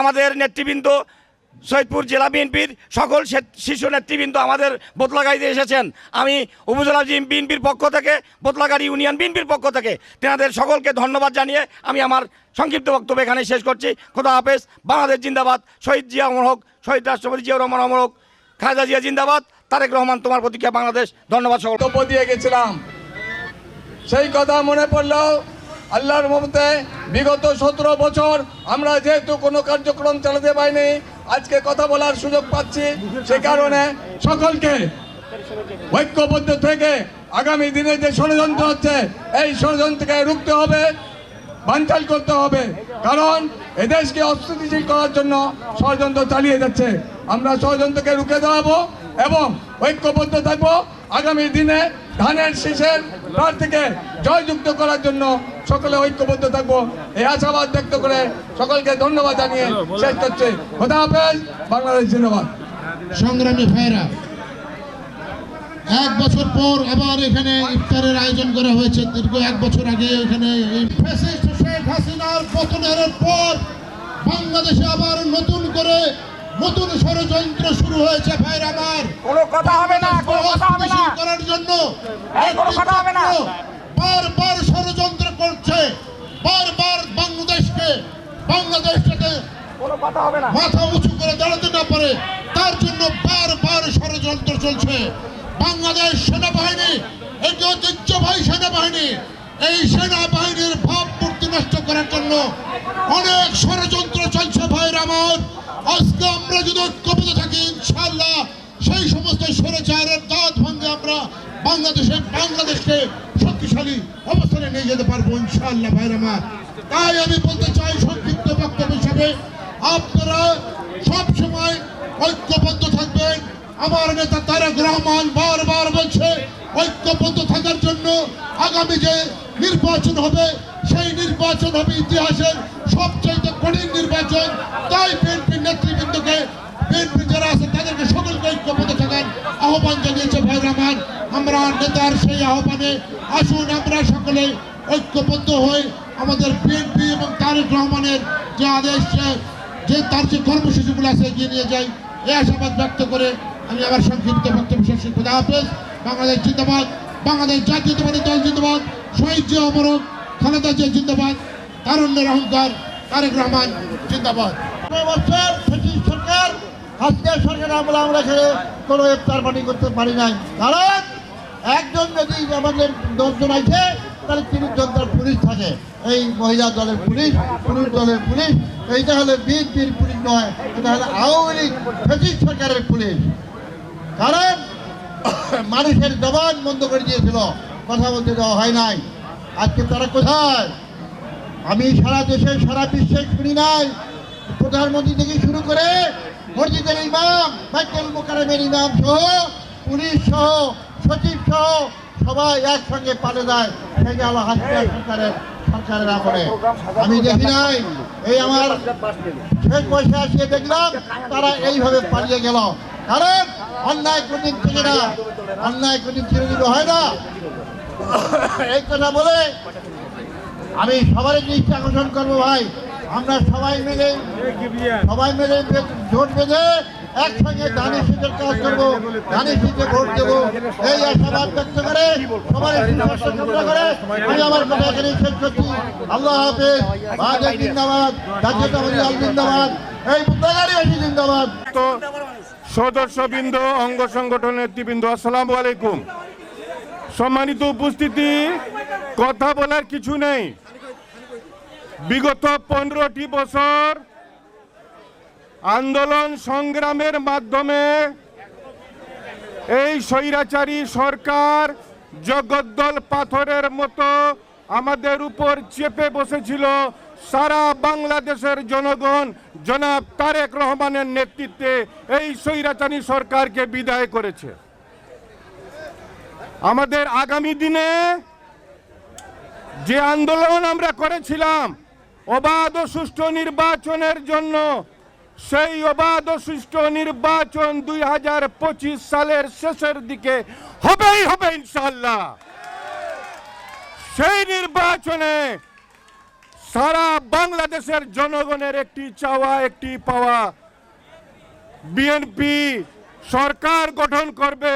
আমাদের নেতৃবৃন্দ, সৈয়দপুর জেলা বিএনপির সকল শীর্ষ নেতৃবৃন্দ আমাদের বোতলাগাড়িতে এসেছেন। আমি উপজেলা বিএনপির পক্ষ থেকে বোতলাগাড়ি ইউনিয়ন বিএনপির পক্ষ থেকে তেনাদের সকলকে ধন্যবাদ জানিয়ে আমি আমার সংক্ষিপ্ত বক্তব্য এখানে শেষ করছি। খোদা হাফেজ। বাংলাদেশ জিন্দাবাদ। শহীদ জিয়া অমর হোক, শহীদ রাষ্ট্রপতি জিয়া রহমান অমর হোক, খালেদা জিয়া জিন্দাবাদ। তারেক রহমান, তোমার প্রতীক্ষা বাংলাদেশ। ধন্যবাদ সকল দিয়ে গেছিলাম। সেই কথা মনে পড়ল আল্লাহর মমতে বিগত সতেরো বছর আমরা যেহেতু কোনো কার্যক্রম চালাতে পারিনি, আজকে কথা বলার সুযোগ পাচ্ছি, সে কারণে সকলকে ঐক্যবদ্ধ থেকে আগামী দিনে যে ষড়যন্ত্র হচ্ছে, এই ষড়যন্ত্রকে রুখতে হবে, বানচাল করতে হবে। কারণ এদেশকে অস্থিতিশীল করার জন্য ষড়যন্ত্র চালিয়ে যাচ্ছে। আমরা ষড়যন্ত্রকে রুখে দাঁড়াবো এবং ঐক্যবদ্ধ থাকব। আগামী দিনে ধানের শীষের প্রার্থীকে জয়যুক্ত করার জন্য সকলে ঐক্যবদ্ধ থাকব। এই আশাবাদ ব্যক্ত করে সকলকে ধন্যবাদ জানিয়ে শেষ করছে। খোদা হাফেজ, বাংলাদেশ জিন্দাবাদ। সংগ্রামী ভাইরা, এক বছর পর আবার এখানে ইফতারের আয়োজন করা হয়েছে। দীর্ঘ এক বছর আগে এখানে শেখ হাসিনার পতনের পর বাংলাদেশে আবার নতুন করে নতুন ষড়যন্ত্র শুরু হয়েছে ভাইর আমার। কোনো কথা হবে না কোনো কথা হবে না। করার জন্য এই কোনো কথা হবে না। বারবার ষড়যন্ত্র করছে বারবার বাংলাদেশকে বাংলাদেশটাকে কোনো কথা হবে না। মাথা উঁচু করে দাঁড়াতে না পারে তার জন্য বারবার ষড়যন্ত্র চলছে। বাংলাদেশ সেনাবাহিনী একটি ঐতিহ্যবাহী সেনাবাহিনী এই সেনাবাহিনীর ভাবমূর্তি নষ্ট করার জন্য অনেক ষড়যন্ত্র চলছে ভাইয়ের আমার। আজকে আমরা যদি ঐক্যবদ্ধ থাকি ইনশাল্লাহ সেই সমস্ত স্বৈরাচারের দাঁত ভাঙে আমরা বাংলাদেশের বাংলাদেশকে শক্তিশালী অবস্থানে নিয়ে যেতে পারব ইনশাল্লাহ ভাইয়ের আমার। তাই আমি বলতে চাই সংক্ষিপ্ত বক্তব্য হিসাবে, আপনারা সব সময় ঐক্যবদ্ধ থাকবেন। আমার নেতা তারেক রহমান বারবার বলছে, ঐক্যবদ্ধ থাকার জন্য আগামী যে নির্বাচন হবে সেই নির্বাচন হবে ইতিহাসের সবচাইতে কঠিন নির্বাচন। তাই বিএনপির নেতৃবৃন্দকে, বিএনপি যারা আছে তাদেরকে সকলকে ঐক্যবদ্ধ থাকার আহ্বান জানিয়েছে ভাই রহমান। আমরা নেতার সেই আহ্বানে আসুন, আমরা সকলে ঐক্যবদ্ধ হয়ে আমাদের বিএনপি এবং তারেক রহমানের যে আদেশ, যে- তার যে কর্মসূচিগুলো আছে এগিয়ে নিয়ে যাই এই আশাবাদ ব্যক্ত করে আমি আমার সংক্ষিপ্ত বক্তব্য শেষ করছি। খুদা হাফেজ। বাংলাদেশ জিন্দাবাদ। বাংলাদেশ জাতীয়তাবাদী দল জিন্দাবাদ। শহীদ জিয়া অমরক। খালেদা জিয়া জিন্দাবাদ, তারুণ্যের অহংকার, তারেক রহমান জিন্দাবাদ। বছর সরকার হাসিনা সরকার আমলে আমরা এখানে কোনো ইফতার পার্টি করতে পারি নাই। কারণ একজন যদি আমাদের দশজন আছে, তাহলে তিরিশ জন তার পুলিশ থাকে। এই মহিলা দলের পুলিশ, পুরুষ দলের পুলিশ, এইটা হলো বিএনপির পুলিশ নয়, এটা হলো আওয়ামী লীগ, ব্রিটিশ সরকারের পুলিশ। কারণ মানুষের জবান বন্ধ করে দিয়েছিল, কথা বলতে দেওয়া হয় নাই। আজকে তারা কোথায়, আমি সারা দেশে, সারা বিশ্বে শুনি নাই, প্রধানমন্ত্রী থেকে শুরু করে মসজিদের ইমাম, বাইতুল মোকারমের ইমাম সহ, পুলিশ সহ, সচিব সহ, সবাই একসঙ্গে পালে যায় সেই গেল হাসিনা সরকারের সরকারের আমলে। আমি দেখি নাই, এই আমার শেষ বয়সে আসিয়ে দেখলাম, তারা এইভাবে পালিয়ে গেল। কারণ অন্যায় কোনদিন থেকে না। অন্যায় কোনদিন ছেড়ে হয় না এই কথা বলে আমি সবারই দৃষ্টি আকর্ষণ করব ভাই। আমরা সবাই মিলে সবাই মিলে জোট বেঁধে একসঙ্গে ধানের শীতের কাজ করব, ধানের শীতে ভোট দেবো। এই আশাবাদ ব্যক্ত করে সবাই করে আমি আমার কথা এখানে শেষ করছি। আল্লাহ হাফেজ। বাহাদুর জিন্দাবাদ জাতীয়তাবাদী দল জিন্দাবাদ। এই বুদ্ধাগারী জিন্দাবাদ। সদস্যবৃন্দ, অঙ্গ সংগঠন নেতৃবৃন্দ, আসসালামু আলাইকুম। সম্মানিত উপস্থিতি, কথা বলার কিছু নেই। বিগত পনেরোটি বছর আন্দোলন সংগ্রামের মাধ্যমে এই স্বৈরাচারী সরকার জগদ্দল পাথরের মতো আমাদের উপর চেপে বসেছিল। সারা বাংলাদেশের জনগণ জনাব তারেক রহমানের নেতৃত্বে এই স্বৈরাচারী সরকারকে বিদায় করেছে। আমাদের আগামী দিনে যে আন্দোলন আমরা করেছিলাম, অবাধ ও সুষ্ঠু নির্বাচনের জন্য, সেই অবাধ সুষ্ঠু নির্বাচন দুই হাজার পঁচিশ সালের শেষের দিকে হবেই হবে ইনশাল্লাহ সেই নির্বাচনে সারা বাংলাদেশের জনগণের একটি চাওয়া, একটি পাওয়া, বিএনপি সরকার গঠন করবে।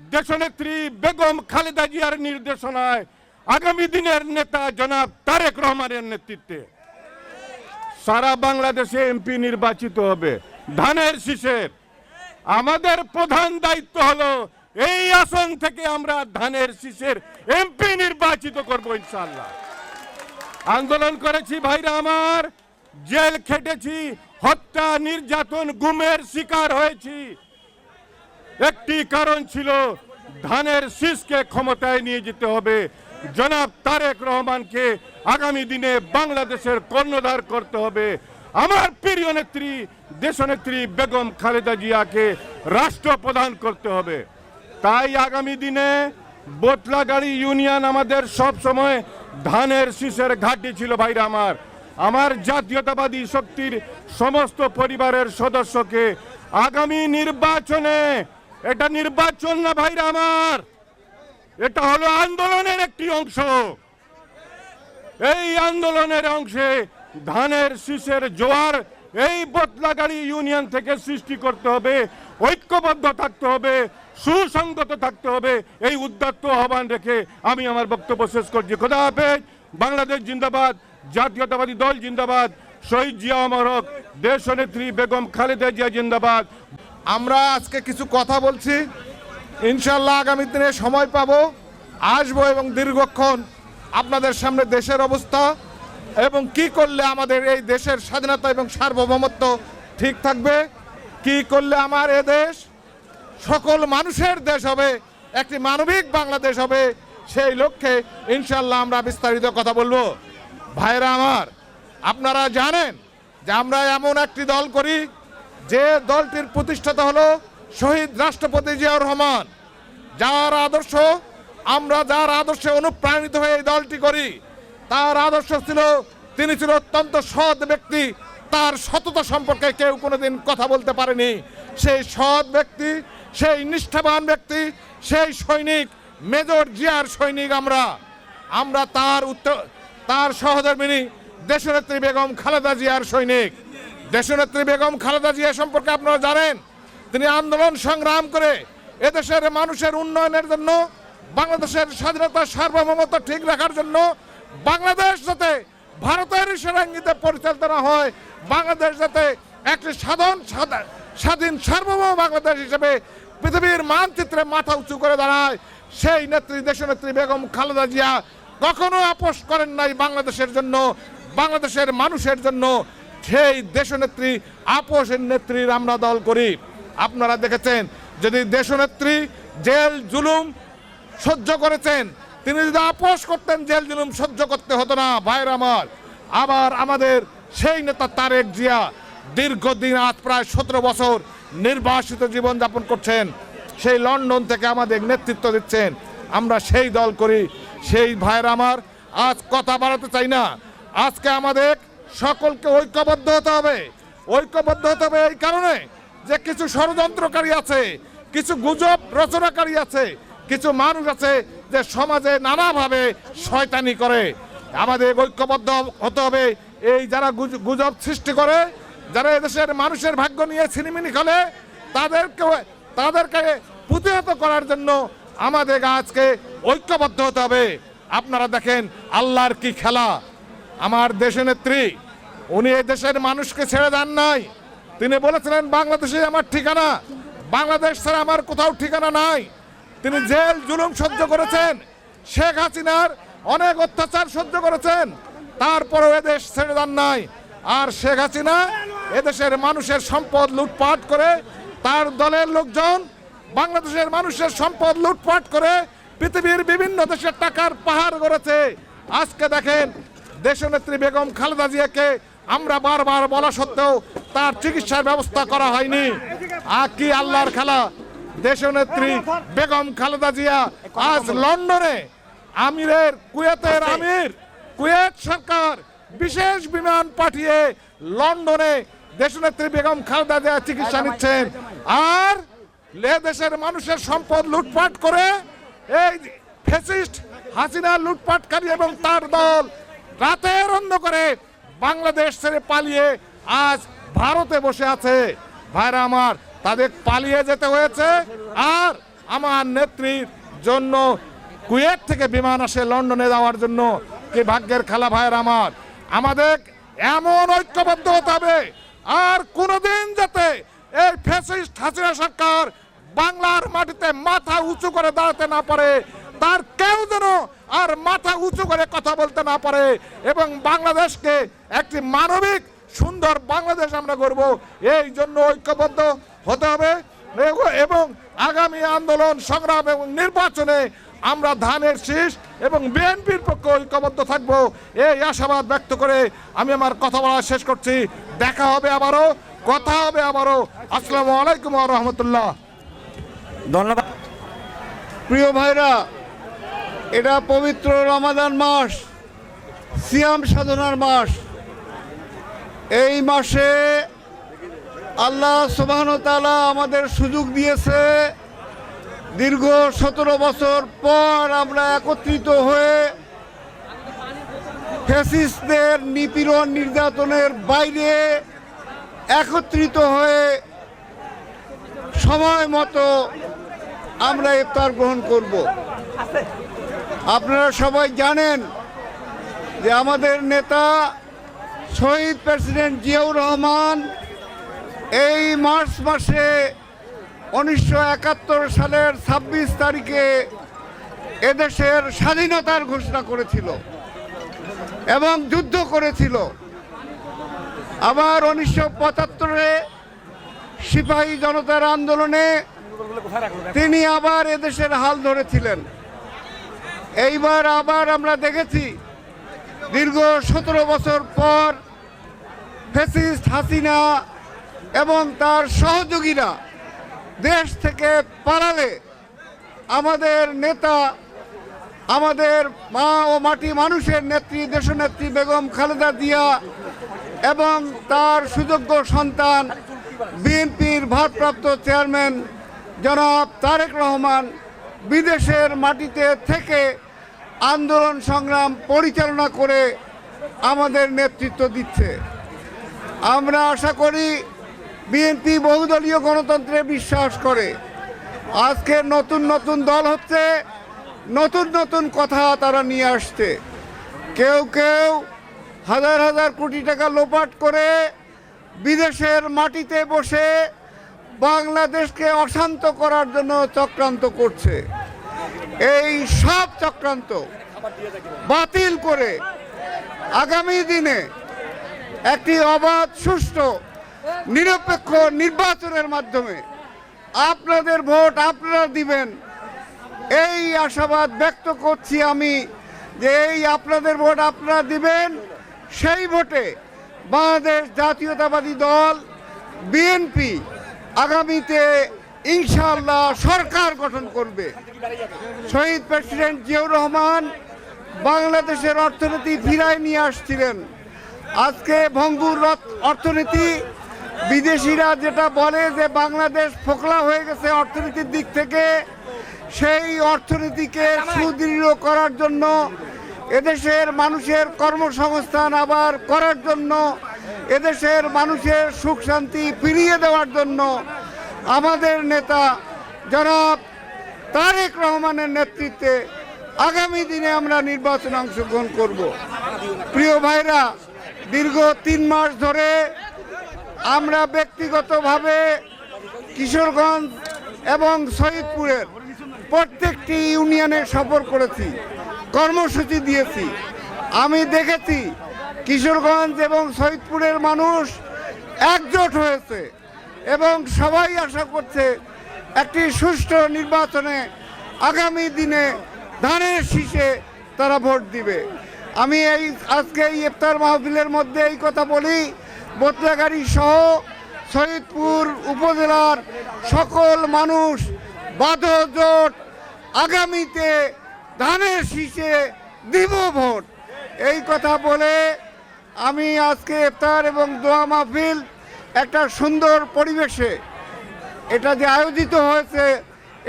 দেশনেত্রী বেগম খালেদা জিয়ার নির্দেশনায় আগামী দিনের নেতা জনাব তারেক রহমানের নেতৃত্বে। সারা বাংলাদেশে এমপি নির্বাচিত হবে। ধানের শীষের। আমাদের প্রধান দায়িত্ব হলো এই আসন থেকে আমরা ধানের শীষের এমপি নির্বাচিত করব ইনশাল্লাহ আন্দোলন করেছি ভাইরা আমার, জেল খেটেছি, হত্যা, নির্যাতন, গুমের শিকার হয়েছি। একটি কারণ ছিল, ধানের শীষকে ক্ষমতায় নিয়ে যেতে হবে। জনাব তারেক রহমানকে আগামী দিনে বাংলাদেশের কর্ণধার করতে হবে। আমার প্রিয় নেত্রী, দেশনেত্রী বেগম খালেদা জিয়াকে রাষ্ট্রপ্রধান করতে হবে। তাই আগামী দিনে বোতলাগাড়ি ইউনিয়ন আমাদের সব সময় ধানের শীষের ঘাঁটি ছিল ভাইরা আমার। আমার জাতীয়তাবাদী শক্তির সমস্ত পরিবারের সদস্যকে আগামী নির্বাচনে এটা নির্বাচন না ভাইরা আমার। এটা হলো আন্দোলনের একটি অংশ। এই আন্দোলনের অংশে ধানের শীষের জোয়ার এই বদলাগাড়ি ইউনিয়ন থেকে সৃষ্টি করতে হবে, ঐক্যবদ্ধ থাকতে হবে, সুসংগত থাকতে হবে। এই উদ্যত্ত আহ্বান রেখে আমি আমার বক্তব্য শেষ করছি। খোদা হাফেজ, বাংলাদেশ জিন্দাবাদ, জাতীয়তাবাদী দল জিন্দাবাদ, শহীদ জিয়া অমর হক দেশ নেত্রী বেগম খালেদা জিয়া জিন্দাবাদ। আমরা আজকে কিছু কথা বলছি। ইনশাল্লাহ আগামী দিনে সময় পাবো। আসব এবং দীর্ঘক্ষণ আপনাদের সামনে দেশের অবস্থা এবং কি করলে আমাদের এই দেশের স্বাধীনতা এবং সার্বভৌমত্ব ঠিক থাকবে, কি করলে আমার এ দেশ, সকল মানুষের দেশ হবে, একটি মানবিক বাংলাদেশ হবে, সেই লক্ষ্যে ইনশাল্লাহ আমরা বিস্তারিত কথা বলব। ভাইরা আমার, আপনারা জানেন যে আমরা এমন একটি দল করি যে দলটির প্রতিষ্ঠাতা হলো শহীদ রাষ্ট্রপতি জিয়াউর রহমান। যার আদর্শ, আমরা যার আদর্শে অনুপ্রাণিত হয়ে এই দলটি করি, তার আদর্শ ছিল, তিনি ছিল অত্যন্ত সৎ ব্যক্তি, তার সততা সম্পর্কে কেউ কোনোদিন কথা বলতে পারেনি। সেই সৎ ব্যক্তি, সেই নিষ্ঠাবান ব্যক্তি, সেই সৈনিক, মেজর জিয়ার সৈনিক আমরা। আমরা তার উত্তর, তার সহধর্মিনী, দেশনেত্রী বেগম খালেদা জিয়ার সৈনিক। দেশনেত্রী বেগম খালেদা জিয়া সম্পর্কে আপনারা জানেন, তিনি আন্দোলন সংগ্রাম করে এদেশের মানুষের উন্নয়নের জন্য, বাংলাদেশের স্বাধীনতা সার্বভৌমত্ব ঠিক রাখার জন্য বাংলাদেশ যাতে ভারতের সেরাঙ্গিতে পরিচালিত না হয়, বাংলাদেশ যাতে একটি সাদা- স্বাধীন সার্বভৌম বাংলাদেশ হিসেবে পৃথিবীর মানচিত্রে মাথা উঁচু করে দাঁড়ায়, সেই নেত্রী, দেশনেত্রী বেগম খালেদা জিয়া কখনো আপোষ করেন নাই বাংলাদেশের জন্য, বাংলাদেশের মানুষের জন্য। সেই দেশনেত্রী, আপোষের নেত্রীর আমরা দল করি। আপনারা দেখেছেন, যদি দেশনেত্রী জেল জুলুম সহ্য করেছেন, তিনি যদি আপোষ করতেন, জেল জুলুম সহ্য করতে হতো না ভাইর আমার। আবার আমাদের সেই নেতা তারেক জিয়া দীর্ঘদিন আজ প্রায় সতেরো বছর নির্বাসিত জীবনযাপন করছেন। সেই লন্ডন থেকে আমাদের নেতৃত্ব দিচ্ছেন। আমরা সেই দল করি। সেই ভাইয়ের আমার, আজ কথা বাড়াতে চাই না। আজকে আমাদের সকলকে ঐক্যবদ্ধ হতে হবে। ঐক্যবদ্ধ হতে হবে এই কারণে যে কিছু ষড়যন্ত্রকারী আছে, কিছু গুজব রচনাকারী আছে, কিছু মানুষ আছে যে সমাজে নানাভাবে শয়তানি করে। আমাদের ঐক্যবদ্ধ হতে হবে। এই যারা গুজব সৃষ্টি করে, যারা এদেশের মানুষের ভাগ্য নিয়ে ছিনিমিনি খেলে, তাদেরকে তাদেরকে প্রতিহত করার জন্য আমাদের আজকে ঐক্যবদ্ধ হতে হবে। আপনারা দেখেন আল্লাহর কি খেলা। আমার দেশনেত্রী উনি এই দেশের মানুষকে ছেড়ে দেন নাই। তিনি বলেছিলেন, বাংলাদেশে আমার ঠিকানা, বাংলাদেশ ছাড়া আমার কোথাও ঠিকানা নাই। তিনি জেল, জুলুম সহ্য করেছেন। শেখ হাসিনার অনেক অত্যাচার সহ্য করেছেন। তারপরেও এদেশ ছেড়ে দেন নাই। আর শেখ হাসিনা এদেশের মানুষের সম্পদ লুটপাট করে তার দলের লোকজন, বাংলাদেশের মানুষের সম্পদ লুটপাট করে পৃথিবীর বিভিন্ন দেশের টাকার পাহাড় গড়েছে। আজকে দেখেন দেশনেত্রী বেগম খালেদা জিয়াকে আমরা বারবার বলা সত্ত্বেও তার চিকিৎসার ব্যবস্থা করা হয়নি। আর কি আল্লাহর খেলা। দেশনেত্রী বেগম খালেদা জিয়া আজ লন্ডনে আমিরের কুয়েতের আমির কুয়েত সরকার বিশেষ বিমান পাঠিয়ে লন্ডনে দেশনেত্রী বেগম খালেদা জিয়া চিকিৎসা নিচ্ছেন। আর লে দেশের মানুষের সম্পদ লুটপাট করে এই ফেসিস্ট হাসিনা লুটপাটকারী এবং তার দল রাতের অন্ধকারে বাংলাদেশ ছেড়ে পালিয়ে আজ ভারতে বসে আছে। ভাইরা আমার, তাদের পালিয়ে যেতে হয়েছে। আর আমার নেত্রীর জন্য কুয়েত থেকে বিমান আসে লন্ডনে যাওয়ার জন্য। কি ভাগ্যের খেলা ভাইয়ের আমার। আমাদের এমন ঐক্যবদ্ধ হতে হবে। আর কোনোদিন যাতে এই ফ্যাসিস্ট হাসিনা সরকার বাংলার মাটিতে মাথা উঁচু করে দাঁড়াতে না পারে তার কেউ যেন আর মাথা উঁচু করে কথা বলতে না পারে এবং বাংলাদেশকে একটি মানবিক সুন্দর বাংলাদেশ আমরা করব এই জন্য ঐক্যবদ্ধ হতে হবে এবং- এবং আগামী আন্দোলন সংগ্রাম এবং নির্বাচনে আমরা ধানের শীষ এবং বিএনপির পক্ষে ঐক্যবদ্ধ থাকব। এই আশাবাদ ব্যক্ত করে আমি আমার কথা বলা শেষ করছি। দেখা হবে আবারও কথা হবে আবারও। আসসালামু আলাইকুম রহমতুল্লাহ। ধন্যবাদ। প্রিয় ভাইরা এটা পবিত্র রমাদান মাস, সিয়াম সাধনার মাস। এই মাসে আল্লাহ তাআলা আমাদের সুযোগ দিয়েছে। দীর্ঘ সতেরো বছর পর আমরা একত্রিত হয়ে ফ্যাসিস্টদের নিপীড়ন নির্যাতনের বাইরে একত্রিত হয়ে সময় মতো আমরা ইফতার গ্রহণ করব। আপনারা সবাই জানেন যে আমাদের নেতা শহীদ প্রেসিডেন্ট জিয়াউর রহমান এই মার্চ মাসে উনিশশো একাত্তর সালের ছাব্বিশ তারিখে এদেশের স্বাধীনতার ঘোষণা করেছিল এবং যুদ্ধ করেছিল। আবার উনিশশো পঁচাত্তরে সিপাহী জনতার আন্দোলনে তিনি আবার এদেশের হাল ধরেছিলেন। এইবার আবার আমরা দেখেছি দীর্ঘ সতেরো বছর পর ফেসিস্ট হাসিনা এবং তার সহযোগীরা দেশ থেকে পালালে আমাদের নেতা, আমাদের মা ও মাটি মানুষের নেত্রী, দেশনেত্রী বেগম খালেদা জিয়া এবং তার সুযোগ্য সন্তান, বিএনপির ভারপ্রাপ্ত চেয়ারম্যান জনাব তারেক রহমান বিদেশের মাটিতে থেকে আন্দোলন সংগ্রাম পরিচালনা করে আমাদের নেতৃত্ব দিচ্ছে। আমরা আশা করি বিএনপি বহুদলীয় গণতন্ত্রে বিশ্বাস করে। আজকে নতুন নতুন দল হচ্ছে, নতুন নতুন কথা তারা নিয়ে আসছে। কেউ কেউ হাজার হাজার কোটি টাকা লোপাট করে বিদেশের মাটিতে বসে বাংলাদেশকে অশান্ত করার জন্য চক্রান্ত করছে। এই সব চক্রান্ত বাতিল করে আগামী দিনে একটি অবাধ, সুষ্ঠু, নিরপেক্ষ নির্বাচনের মাধ্যমে আপনাদের ভোট আপনারা দিবেন। এই আশাবাদ ব্যক্ত করছি আমি যে এই আপনাদের ভোট আপনারা দিবেন। সেই ভোটে বাংলাদেশ জাতীয়তাবাদী দল, বিএনপি আগামীতে ইনশাআল্লাহ সরকার গঠন করবে। শহীদ প্রেসিডেন্ট জিয়াউর রহমান বাংলাদেশের অর্থনীতি ফিরায় নিয়ে আসছিলেন। আজকে ভঙ্গুর অর্থনীতি, বিদেশিরা যেটা বলে যে বাংলাদেশ ফোকলা হয়ে গেছে অর্থনীতির দিক থেকে, সেই অর্থনীতিকে সুদৃঢ় করার জন্য, এদেশের মানুষের কর্মসংস্থান আবার করার জন্য এদেশের মানুষের সুখ শান্তি ফিরিয়ে দেওয়ার জন্য আমাদের নেতা জনাব তারেক রহমানের নেতৃত্বে আগামী দিনে আমরা নির্বাচনে অংশগ্রহণ করব। প্রিয় ভাইরা, দীর্ঘ তিন মাস ধরে আমরা ব্যক্তিগতভাবে কিশোরগঞ্জ এবং শহীদপুরের প্রত্যেকটি ইউনিয়নে সফর করেছি, কর্মসূচি দিয়েছি। আমি দেখেছি কিশোরগঞ্জ এবং শহীদপুরের মানুষ একজোট হয়েছে এবং সবাই আশা করছে একটি সুষ্ঠু নির্বাচনে আগামী দিনে ধানের শীষে তারা ভোট দিবে। আমি এই আজকে এই ইফতার মাহফিলের মধ্যে এই কথা বলি, বদলাগাড়ি সহ শহীদপুর উপজেলার সকল মানুষ বাধ জোট আগামীতে ধানের শীষে দিব ভোট। এই কথা বলে আমি আজকে ইফতার এবং দোয়া মাহফিল একটা সুন্দর পরিবেশে এটা যে আয়োজিত হয়েছে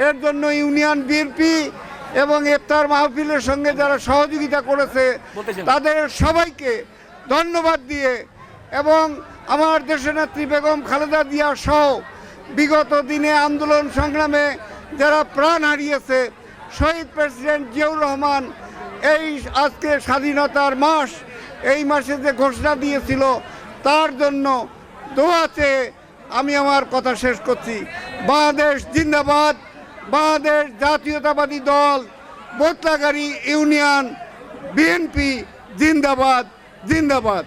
এর জন্য ইউনিয়ন বিএনপি এবং ইফতার মাহফিলের সঙ্গে যারা সহযোগিতা করেছে তাদের সবাইকে ধন্যবাদ দিয়ে এবং আমার দেশনেত্রী বেগম খালেদা জিয়া সহ বিগত দিনে আন্দোলন সংগ্রামে যারা প্রাণ হারিয়েছে শহীদ প্রেসিডেন্ট জিয়াউর রহমান এই আজকে স্বাধীনতার মাস এই মাসে যে ঘোষণা দিয়েছিল, তার জন্য দোয়াতে আমি আমার কথা শেষ করছি। বাংলাদেশ জিন্দাবাদ, বাংলাদেশ জাতীয়তাবাদী দল বোতলাগাড়ি ইউনিয়ন, বিএনপি, জিন্দাবাদ জিন্দাবাদ।